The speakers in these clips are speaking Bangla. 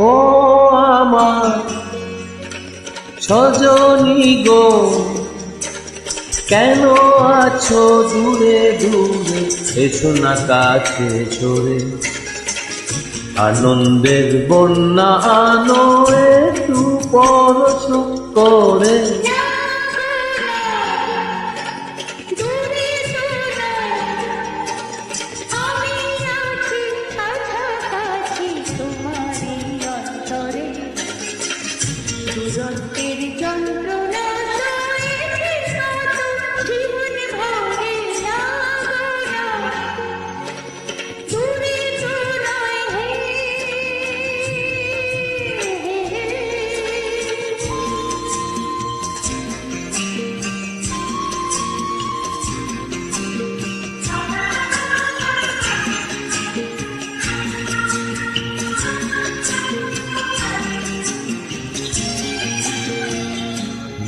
ও আমার সজনী গো, কেন আছো দূরে দূরে? এসো না কাছে ছোড়ে আনন্দের বন্যা আনো, একটু পরশ করে। দূরত্বের যন্ত্রণা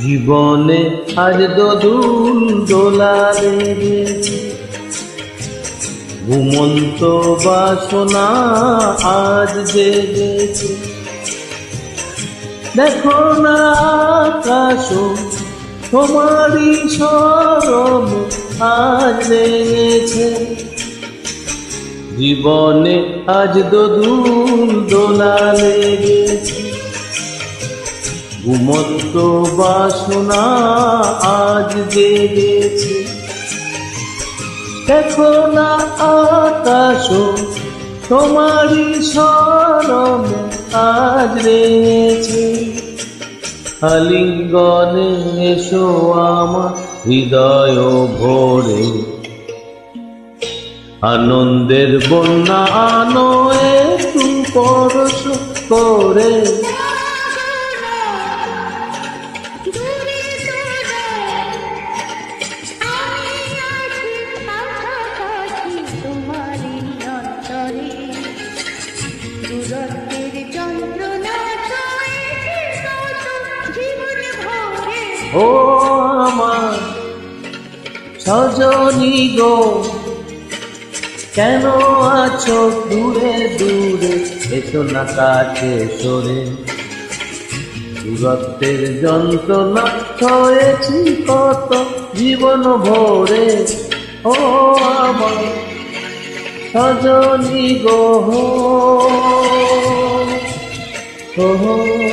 জীবনে আজ দোদুল দোলা লেগেছে ঘুমন্ত বাসনা আজ জেগেছে দেখো না আকাশ তোমারই সরম আজ লেগেছে। জীবনে আজ দোদুল দোলা লেগেছে ঘুমন্ত বাসনা আজ জেগেছে দেখো না আকাশ, তোমারই স্মরণ আজ রয়েছে। আলিঙ্গনে এসো আমার হৃদয় ভরে। আনন্দের বন্যা আনো একটু পরশ করে। ও আমার সজনী গো, কেন আছো দূরে দূরে? এসো না কাছে সরে। দূরত্বের যন্ত্রণা হয়েছি কত জীবন ভরে। ও আমার সজনী গো ও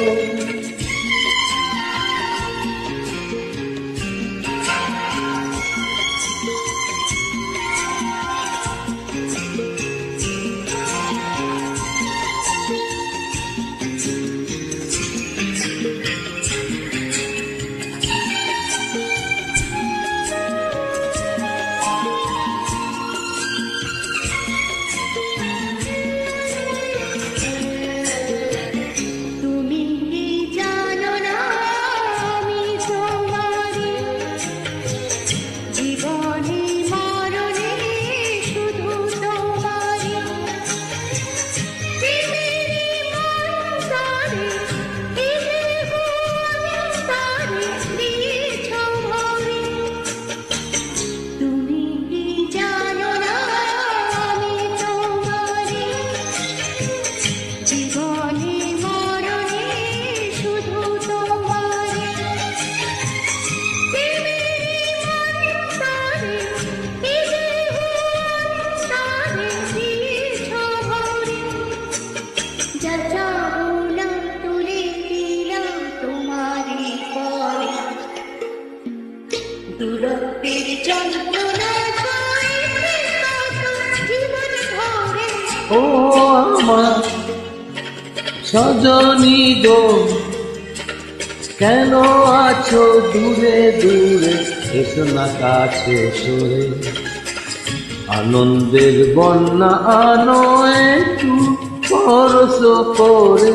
ও আমার সজনী গো, কেন আছো দূরে দূরে? এসো না কাছে সরে। আনন্দের বন্যা আনো একটু পরশ করে।